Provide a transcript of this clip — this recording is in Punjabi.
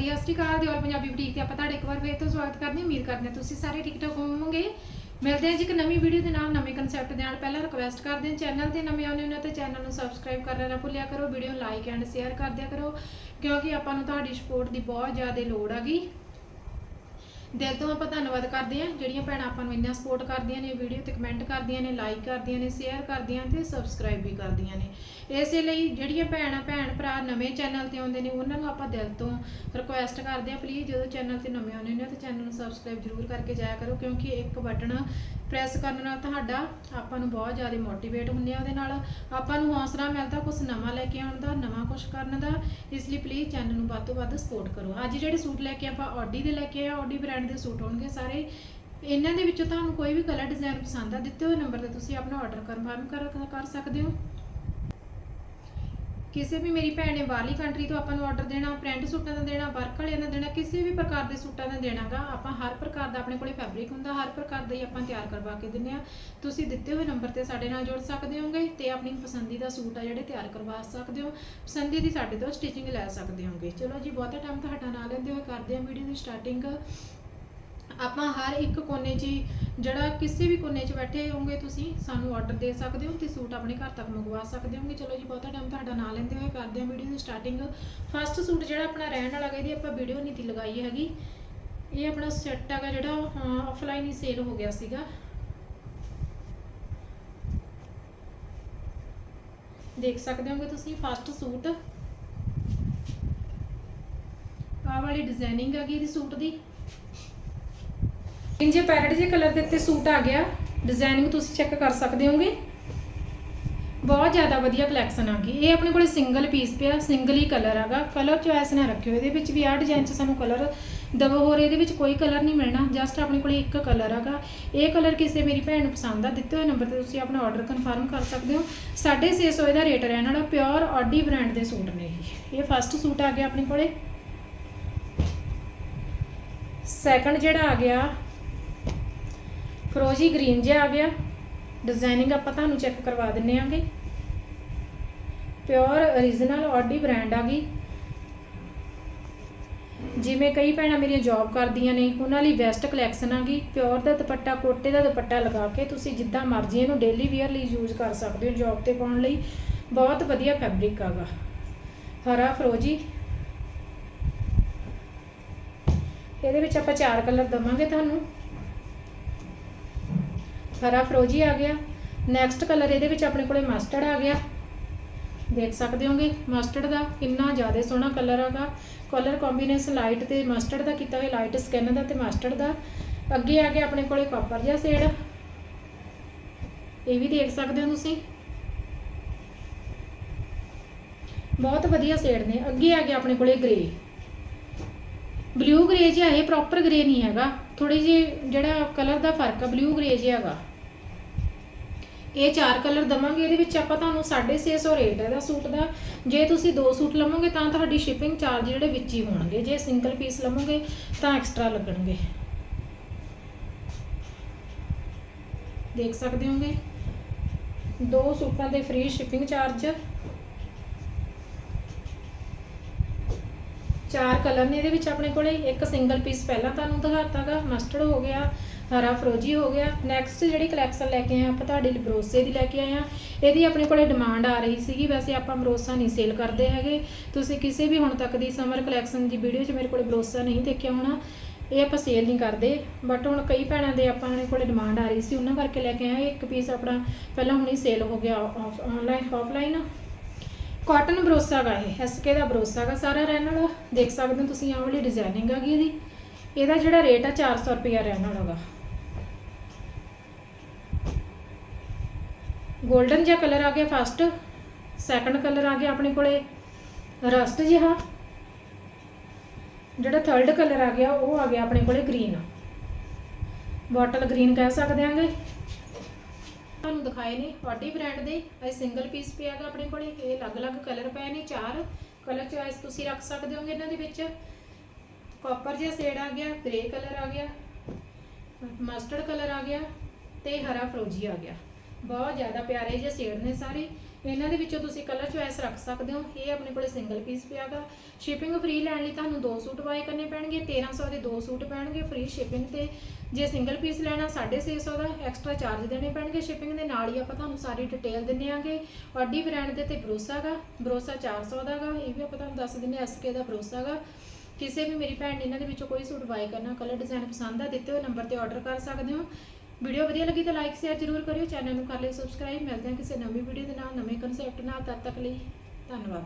ਜੀ ਸਤਿ ਸ਼੍ਰੀ ਅਕਾਲ ਦਿਓਲ ਪੰਜਾਬੀ ਬੁਟੀਕ ਤੇ ਆਪਾਂ ਤੁਹਾਡੇ ਇੱਕ ਵਾਰ ਫੇਰ ਤੋਂ ਸਵਾਗਤ ਕਰਦੇ ਹਾਂ। ਉਮੀਦ ਕਰਦੇ ਹਾਂ ਤੁਸੀਂ ਸਾਰੇ ਠੀਕ ਠਾਕ ਹੋਵੋਗੇ। ਮਿਲਦੇ ਹਾਂ ਜੀ ਇੱਕ ਨਵੀਂ ਵੀਡੀਓ ਦੇ ਨਾਲ, ਨਵੇਂ ਕਨਸੈਪਟ ਦੇ ਨਾਲ। ਪਹਿਲਾਂ ਰਿਕਵੈਸਟ ਕਰਦੇ ਹਾਂ ਚੈਨਲ ਤੇ ਨਵੇਂ ਆਉਂਦੇ ਹੋ ਤਾਂ ਚੈਨਲ ਨੂੰ ਸਬਸਕ੍ਰਾਈਬ ਕਰਨਾ ਨਾ ਭੁੱਲਿਆ ਕਰੋ। ਵੀਡੀਓ ਨੂੰ ਲਾਈਕ ਐਂਡ ਸ਼ੇਅਰ ਕਰ ਦਿਆ ਕਰੋ, ਕਿਉਂਕਿ ਆਪਾਂ ਨੂੰ ਤੁਹਾਡੀ ਸਪੋਰਟ ਦੀ ਬਹੁਤ ਜ਼ਿਆਦਾ ਲੋੜ ਹੈਗੀ ਦਿਲ ਤੋਂ ਆਪਾਂ ਧੰਨਵਾਦ ਕਰਦੇ ਹਾਂ। ਜਿਹੜੀਆਂ ਭੈਣਾਂ ਆਪਾਂ ਨੂੰ ਇੰਨਾ ਸਪੋਰਟ ਕਰਦੀਆਂ ਨੇ ਵੀਡੀਓ ਤੇ ਕਮੈਂਟ ਕਰਦੀਆਂ ਨੇ ਲਾਈਕ ਕਰਦੀਆਂ ਨੇ ਸ਼ੇਅਰ ਕਰਦੀਆਂ ਤੇ ਸਬਸਕ੍ਰਾਈਬ ਵੀ ਕਰਦੀਆਂ ਨੇ। ਇਸੇ ਲਈ ਜਿਹੜੀਆਂ ਭੈਣਾਂ, ਭੈਣ ਭਰਾ ਨਵੇਂ ਚੈਨਲ ਤੇ ਆਉਂਦੇ ਨੇ, ਉਹਨਾਂ ਨੂੰ ਆਪਾਂ ਦਿਲ ਤੋਂ ਰਿਕੁਐਸਟ ਕਰਦੇ ਹਾਂ। ਪਲੀਜ਼ ਜਦੋਂ ਚੈਨਲ ਤੇ ਨਵੇਂ ਆਉਂਦੇ ਨੇ, ਤਾਂ ਚੈਨਲ ਨੂੰ ਸਬਸਕ੍ਰਾਈਬ ਜ਼ਰੂਰ ਕਰਕੇ ਜਾਇਆ ਕਰੋ, ਕਿਉਂਕਿ ਇੱਕ ਬਟਨ ਪ੍ਰੈਸ ਕਰਨ ਨਾਲ ਤੁਹਾਡਾ ਆਪਾਂ ਨੂੰ ਬਹੁਤ ਜ਼ਿਆਦਾ ਮੋਟੀਵੇਟ ਹੁੰਦੇ ਆ ਉਹਦੇ ਨਾਲ। ਆਪਾਂ ਨੂੰ ਹੌਸਲਾ ਮਿਲਦਾ ਕੁਝ ਨਵਾਂ ਲੈ ਕੇ ਆਉਣ ਦਾ, ਨਵਾਂ ਕੁਝ ਕਰਨ ਦਾ। ਇਸ ਲਈ ਪਲੀਜ਼ ਚੈਨਲ ਨੂੰ ਵੱਧ ਤੋਂ ਵੱਧ ਸਪੋਰਟ ਕਰੋ। ਅੱਜ ਜਿਹੜੇ ਸੂਟ ਲੈ ਕੇ ਆਪਾਂ ਆਡੀ ਦੇ ਲੈ ਕੇ ਆਏ ਆਡੀ ਬ੍ਰਾਂਡ ਦੇ ਸੂਟ ਹੋਣਗੇ ਸਾਰੇ। ਇਹਨਾਂ ਦੇ ਵਿੱਚੋਂ ਤੁਹਾਨੂੰ ਕੋਈ ਵੀ ਕਲਰ ਡਿਜ਼ਾਈਨ ਪਸੰਦ ਆ, ਦਿੱਤੇ ਹੋਏ ਨੰਬਰ ਤੇ ਤੁਸੀਂ ਆਪਣਾ ਆਰਡਰ ਕਨਫਰਮ ਕਰ ਕਰ ਸਕਦੇ ਹੋ। ਕਿਸੇ ਵੀ ਮੇਰੀ ਭੈਣ ਨੇ ਬਾਹਰਲੀ ਕੰਟਰੀ ਤੋਂ ਆਪਾਂ ਨੂੰ ਆਰਡਰ ਦੇਣਾ ਪ੍ਰਿੰਟ ਸੂਟਾਂ ਦਾ ਦੇਣਾ ਵਰਕ ਵਾਲਿਆਂ ਦਾ ਦੇਣਾ, ਕਿਸੇ ਵੀ ਪ੍ਰਕਾਰ ਦੇ ਸੂਟਾਂ ਦਾ ਦੇਣਾਗਾ, ਆਪਾਂ ਹਰ ਪ੍ਰਕਾਰ ਦਾ ਆਪਣੇ ਕੋਲੇ ਫੈਬਰਿਕ ਹੁੰਦਾ, ਹਰ ਪ੍ਰਕਾਰ ਦਾ ਹੀ ਆਪਾਂ ਤਿਆਰ ਕਰਵਾ ਕੇ ਦਿੰਦੇ ਆ ਤੁਸੀਂ ਦਿੱਤੇ ਹੋਏ ਨੰਬਰ ਤੇ ਸਾਡੇ ਨਾਲ ਜੁੜ ਸਕਦੇ ਹੋਗੇ ਤੇ ਆਪਣੀ ਪਸੰਦੀਦਾ ਸੂਟ ਆ ਜਿਹੜੇ ਤਿਆਰ ਕਰਵਾ ਸਕਦੇ ਹੋ, ਪਸੰਦੀ ਦੀ ਸਾਡੇ ਤੋਂ ਸਟਿਚਿੰਗ ਲੈ ਸਕਦੇ ਹੋਗੇ। ਚਲੋ ਜੀ, ਬਹੁਤਾ ਟਾਈਮ ਤੁਹਾਡਾ ਨਾ ਲੈਂਦੇ ਹੋਏ ਕਰਦੇ ਆ ਵੀਡੀਓ ਦੀ ਸਟਾਰਟਿੰਗ ਆਪਾਂ ਹਰ ਇੱਕ ਕੋਨੇ 'ਚ ਹੀ, ਜਿਹੜਾ ਕਿਸੇ ਵੀ ਕੋਨੇ 'ਚ ਬੈਠੇ ਹੋਵੋਗੇ ਤੁਸੀਂ, ਸਾਨੂੰ ਆਰਡਰ ਦੇ ਸਕਦੇ ਹੋ ਤੇ ਸੂਟ ਆਪਣੇ ਘਰ ਤੱਕ ਮੰਗਵਾ ਸਕਦੇ ਹੋਗੇ ਚਲੋ ਜੀ, ਬਹੁਤਾ ਟਾਈਮ ਤੁਹਾਡਾ ਨਾ ਲੈਂਦੇ ਹੋਏ ਕਰਦੇ ਹਾਂ ਵੀਡੀਓ ਦੀ ਸਟਾਰਟਿੰਗ ਫਸਟ ਸੂਟ ਜਿਹੜਾ ਆਪਣਾ ਰਹਿਣ ਵਾਲਾ ਗਾ, ਇਹਦੀ ਆਪਾਂ ਵੀਡੀਓ ਨਹੀਂ ਤੀ ਲਗਾਈ ਹੈਗੀ। ਇਹ ਆਪਣਾ ਸੈੱਟ ਹੈਗਾ ਜਿਹੜਾ ਆਫਲਾਈਨ ਹੀ ਸੇਲ ਹੋ ਗਿਆ ਸੀਗਾ। ਦੇਖ ਸਕਦੇ ਹੋਗੇ ਤੁਸੀਂ ਫਸਟ ਸੂਟ। ਆਹ ਵਾਲੀ ਡਿਜ਼ਾਈਨਿੰਗ ਹੈਗੀ ਇਹਦੀ ਸੂਟ ਦੀ। ਇੰਜੇ ਪੈਰਟ ਜੇ ਕਲਰ ਦੇ ਉੱਤੇ ਸੂਟ ਆ ਗਿਆ ਡਿਜ਼ਾਈਨਿੰਗ ਤੁਸੀਂ ਚੈੱਕ ਕਰ ਸਕਦੇ ਹੋਗੇ। ਬਹੁਤ ਜ਼ਿਆਦਾ ਵਧੀਆ ਕਲੈਕਸ਼ਨ ਆ ਗਈ। ਇਹ ਆਪਣੇ ਕੋਲੇ ਸਿੰਗਲ ਪੀਸ ਪਿਆ ਸਿੰਗਲ ਹੀ ਕਲਰ ਹੈਗਾ ਕਲਰ ਚੁਆਇਸ ਨਾ ਰੱਖਿਓ, ਇਹਦੇ ਵਿੱਚ ਵੀ ਆਹ ਡਿਜ਼ਾਈਨ 'ਚ ਸਾਨੂੰ ਕਲਰ ਦਬੋ ਹੋਰ ਇਹਦੇ ਵਿੱਚ ਕੋਈ ਕਲਰ ਨਹੀਂ ਮਿਲਣਾ ਜਸਟ ਆਪਣੇ ਕੋਲੇ ਇੱਕ ਕਲਰ ਹੈਗਾ ਇਹ ਕਲਰ ਕਿਸੇ ਮੇਰੀ ਭੈਣ ਨੂੰ ਪਸੰਦ ਆ, ਦਿੱਤੇ ਹੋਏ ਨੰਬਰ ਤੇ ਤੁਸੀਂ ਆਪਣਾ ਆਰਡਰ ਕਨਫਰਮ ਕਰ ਸਕਦੇ ਹੋ। 650 ਇਹਦਾ ਰੇਟ ਰਹਿਣ ਵਾਲਾ ਪਿਓਰ ਆਡੀ ਬ੍ਰਾਂਡ ਦੇ ਸੂਟ ਨੇ ਇਹ। ਇਹ ਫਸਟ ਸੂਟ ਆ ਗਿਆ ਆਪਣੇ ਕੋਲੇ। ਸੈਕੰਡ ਜਿਹੜਾ ਆ ਗਿਆ ਫਰੋਜੀ ਗ੍ਰੀਨ ਜਿਹਾ ਆ ਗਿਆ। ਡਿਜ਼ਾਈਨਿੰਗ ਆਪਾਂ ਤੁਹਾਨੂੰ ਚੈੱਕ ਕਰਵਾ ਦਿੰਨੇ ਆਂਗੇ। ਪਿਓਰ origignal ਆਡੀ ਬ੍ਰਾਂਡ ਆ ਗਈ। ਜਿਵੇਂ ਕਈ ਭੈਣਾਂ ਮੇਰੀਆਂ ਜੌਬ ਕਰਦੀਆਂ ਨੇ, ਉਹਨਾਂ ਲਈ ਵੈਸਟ ਕਲੈਕਸ਼ਨ ਆ ਗਈ। ਪਿਓਰ ਦਾ ਦੁਪੱਟਾ, ਕੋਟੇ ਦਾ ਦੁਪੱਟਾ ਲਗਾ ਕੇ ਤੁਸੀਂ ਜਿੱਦਾਂ ਮਰਜ਼ੀ ਇਹਨੂੰ ਡੇਲੀ ਵੇਅਰ ਲਈ ਯੂਜ਼ ਕਰ ਸਕਦੇ ਹੋ ਜੌਬ ਤੇ ਪਾਉਣ ਲਈ। ਬਹੁਤ ਵਧੀਆ ਫੈਬਰਿਕ ਆਗਾ। ਹਰਾ ਫਰੋਜੀ ਇਹਦੇ ਵਿੱਚ ਆਪਾਂ ਚਾਰ ਕਲਰ ਦਵਾਂਗੇ ਤੁਹਾਨੂੰ। ਹਰਾ ਫਰੋਜੀ ਆ ਗਿਆ। ਨੈਕਸਟ ਕਲਰ ਇਹਦੇ ਵਿੱਚ ਆਪਣੇ ਕੋਲੇ ਮਸਟਰਡ ਆ ਗਿਆ। ਦੇਖ ਸਕਦੇ ਹੋਗੇ ਮਸਟਰਡ ਦਾ ਕਿੰਨਾ ਜ਼ਿਆਦਾ ਸੋਹਣਾ ਕਲਰ ਹੈਗਾ ਕਲਰ ਕੰਬੀਨੇਸ਼ਨ ਲਾਈਟ ਤੇ ਮਸਟਰਡ ਦਾ ਕੀਤਾ ਹੋਇਆ ਲਾਈਟ ਸਕਿਨ ਦਾ ਤੇ ਮਸਟਰਡ ਦਾ। ਅੱਗੇ ਆ ਗਿਆ ਆਪਣੇ ਕੋਲੇ ਕਾਪਰ ਜਿਹਾ ਸ਼ੇਡ ਇਹ ਵੀ ਦੇਖ ਸਕਦੇ ਹੋ ਤੁਸੀਂ। ਬਹੁਤ ਵਧੀਆ ਸ਼ੇਡ ਨੇ। ਅੱਗੇ ਆ ਗਿਆ ਆਪਣੇ ਕੋਲੇ ਗ੍ਰੇ ਬਲੂ ਗ੍ਰੇ ਜਿਹਾ, ਇਹ ਪ੍ਰੋਪਰ ਗ੍ਰੇ ਨਹੀਂ ਹੈਗਾ। ਥੋੜੀ ਜਿਹੀ ਜਿਹੜਾ ਕਲਰ ਦਾ ਫ਼ਰਕ ਆ ਬਲੂ ਗ੍ਰੇ ਜਿਹਾ ਹੈਗਾ। ਇਹ ਚਾਰ ਕਲਰ ਦਵਾਂਗੇ, ਇਹਦੇ ਵਿੱਚ ਆਪਾਂ ਤੁਹਾਨੂੰ 650 ਰੇਟ ਹੈ ਦਾ ਸੂਟ ਦਾ। ਜੇ ਤੁਸੀਂ ਦੋ ਸੂਟ ਲਵੋਗੇ ਤਾਂ ਤੁਹਾਡੀ ਸ਼ਿਪਿੰਗ ਚਾਰਜ ਜਿਹੜੇ ਵਿੱਚ ਹੀ ਹੋਣਗੇ। ਜੇ ਸਿੰਗਲ ਪੀਸ ਲਵੋਗੇ ਤਾਂ ਐਕਸਟਰਾ ਲੱਗਣਗੇ। ਦੇਖ ਸਕਦੇ ਹੋਗੇ? ਦੋ ਸੂਟਾਂ ਦੇ ਫ੍ਰੀ ਸ਼ਿਪਿੰਗ ਚਾਰਜ ਚਾਰ ਕਲਰ ਨੇ ਇਹਦੇ ਵਿੱਚ ਆਪਣੇ ਕੋਲੇ। ਇੱਕ ਸਿੰਗਲ ਪੀਸ ਪਹਿਲਾਂ ਤੁਹਾਨੂੰ ਦਿਖਾਤਾਗਾ ਮਸਟਰਡ ਹੋ ਗਿਆ ਹਰਾ ਫਰੋਜੀ ਹੋ ਗਿਆ। ਨੈਕਸਟ ਜਿਹੜੀ ਕਲੈਕਸ਼ਨ ਲੈ ਕੇ ਆਏ ਆ ਆਪਾਂ ਤੁਹਾਡੇ ਲਈ ਬਰੋਸੇ ਦੀ ਲੈ ਕੇ ਆਏ ਆ ਇਹਦੀ ਆਪਣੇ ਕੋਲੇ ਡਿਮਾਂਡ ਆ ਰਹੀ ਸੀਗੀ। ਵੈਸੇ ਆਪਾਂ ਬਰੋਸਾ ਨਹੀਂ ਸੇਲ ਕਰਦੇ ਹੈਗੇ। ਤੁਸੀਂ ਕਿਸੇ ਵੀ ਹੁਣ ਤੱਕ ਦੀ ਸਮਰ ਕਲੈਕਸ਼ਨ ਦੀ ਵੀਡੀਓ 'ਚ ਮੇਰੇ ਕੋਲੇ ਬਰੋਸਾ ਨਹੀਂ ਦੇਖਿਆ ਹੋਣਾ। ਇਹ ਆਪਾਂ ਸੇਲ ਨਹੀਂ ਕਰਦੇ। ਬਟ ਹੁਣ ਕਈ ਭੈਣਾਂ ਦੇ ਆਪਾਂ ਨੇ ਕੋਲੇ ਡਿਮਾਂਡ ਆ ਰਹੀ ਸੀ। ਉਹਨਾਂ ਕਰਕੇ ਲੈ ਕੇ ਆਏ ਇੱਕ ਪੀਸ ਆਪਣਾ ਪਹਿਲਾਂ ਹੁਣੀ ਸੇਲ ਹੋ ਗਿਆ ਆਨਲਾਈਨ ਆਫਲਾਈਨ ਕਾਟਨ ਬਰੋਸਾ ਗਾ ਇਹ। ਐਸਕੇ ਦਾ ਬਰੋਸਾ ਗਾ ਸਾਰਾ ਰਹਿਣ ਵਾਲਾ। ਦੇਖ ਸਕਦੇ ਹੋ ਤੁਸੀਂ, ਆਹ ਵਾਲੀ ਡਿਜ਼ਾਈਨਿੰਗ ਹੈਗੀ ਇਹਦੀ। ਇਹਦਾ ਜਿਹੜਾ ਰੇਟ ਆ 400 ਰੁਪਿਆ ਰਹਿਣ ਵਾਲਾ ਗਾ। 골ਡਨ ਜਿਹਾ ਕਲਰ ਆ ਗਿਆ ਫਸਟ ਸੈਕੰਡ ਕਲਰ ਆ ਗਿਆ ਆਪਣੇ ਕੋਲੇ। ਰਸਟ ਜਿਹਾ, ਜਿਹੜਾ ਥਰਡ ਕਲਰ ਆ ਗਿਆ, ਉਹ ਆ ਗਿਆ ਆਪਣੇ ਕੋਲੇ ਗ੍ਰੀਨ ਬੋਟਲ ਗ੍ਰੀਨ ਕਹਿ ਸਕਦੇ ਆਂਗੇ। ਤੁਹਾਨੂੰ ਦਿਖਾਏ ਨੇ ਵਾਡੀ ਬ੍ਰਾਂਡ ਦੇ, ਇਹ ਸਿੰਗਲ ਪੀਸ ਪਿਆ ਗਾ ਆਪਣੇ ਕੋਲੇ, ਇਹ ਅਲੱਗ-ਅਲੱਗ ਕਲਰ ਪਏ ਨੇ, ਚਾਰ ਕਲਰ ਚੋਇਸ ਤੁਸੀਂ ਰੱਖ ਸਕਦੇ ਹੋਗੇ ਇਹਨਾਂ ਦੇ ਵਿੱਚ। ਕਾਪਰ ਜਿਹਾ ਸ਼ੇਡ ਆ ਗਿਆ ਗ੍ਰੇ ਕਲਰ ਆ ਗਿਆ ਮਸਟਰਡ ਕਲਰ ਆ ਗਿਆ ਤੇ ਹਰਾ ਫਰੋਜੀ ਆ ਗਿਆ। ਬਹੁਤ ਜ਼ਿਆਦਾ ਪਿਆਰੇ ਜਿਹੇ ਸ਼ੇਡ ਨੇ ਸਾਰੇ। ਇਹਨਾਂ ਦੇ ਵਿੱਚੋਂ ਤੁਸੀਂ ਕਲਰ ਚੁਆਇਸ ਰੱਖ ਸਕਦੇ ਹੋ। ਇਹ ਆਪਣੇ ਕੋਲੇ ਸਿੰਗਲ ਪੀਸ ਪਿਆਗਾ ਸ਼ਿਪਿੰਗ ਫ੍ਰੀ ਲੈਣ ਲਈ ਤੁਹਾਨੂੰ ਦੋ ਸੂਟ ਬਾਏ ਕਰਨੇ ਪੈਣਗੇ। 1300 ਦੇ ਦੋ ਸੂਟ ਪੈਣਗੇ ਫ੍ਰੀ ਸ਼ਿਪਿੰਗ ਤੇ। ਜੇ ਸਿੰਗਲ ਪੀਸ ਲੈਣਾ 650 ਦਾ ਐਕਸਟਰਾ ਚਾਰਜ ਦੇਣੇ ਪੈਣਗੇ ਸ਼ਿਪਿੰਗ ਦੇ। ਨਾਲ ਹੀ ਆਪਾਂ ਤੁਹਾਨੂੰ ਸਾਰੀ ਡਿਟੇਲ ਦਿੰਨੇ ਆਂਗੇ। ਔਡੀ ਬ੍ਰਾਂਡ ਦੇ ਤੇ ਭਰੋਸਾ ਗਾ। ਭਰੋਸਾ 400 ਦਾ ਗਾ। ਇਹ ਵੀ ਆਪਾਂ ਤੁਹਾਨੂੰ ਦੱਸ ਦਿੰਨੇ ਐਸਕੇ ਦਾ ਭਰੋਸਾ ਗਾ। ਕਿਸੇ ਵੀ ਮੇਰੀ ਭੈਣ ਨੇ ਇਹਨਾਂ ਦੇ ਵਿੱਚੋਂ ਕੋਈ ਸੂਟ ਬਾਏ ਕਰਨਾ ਕਲਰ ਡਿਜ਼ਾਈਨ ਪਸੰਦ ਆ, ਦਿੱਤੇ ਹੋਏ ਨੰਬਰ ਤੇ ਆਰਡਰ ਕਰ ਸਕਦੇ ਹੋ। ਵੀਡੀਓ ਵਧੀਆ ਲੱਗੀ ਤਾਂ ਲਾਈਕ ਸ਼ੇਅਰ ਜ਼ਰੂਰ ਕਰਿਓ ਚੈਨਲ ਨੂੰ ਕਰ ਲਿਓ ਸਬਸਕ੍ਰਾਈਬ ਮਿਲਦੇ ਹਾਂ ਕਿਸੇ ਨਵੀਂ ਵੀਡੀਓ ਦੇ ਨਾਲ। ਨਵੇਂ ਕਨਸੈਪਟ ਨਾਲ। ਤਦ ਤੱਕ ਲਈ ਧੰਨਵਾਦ।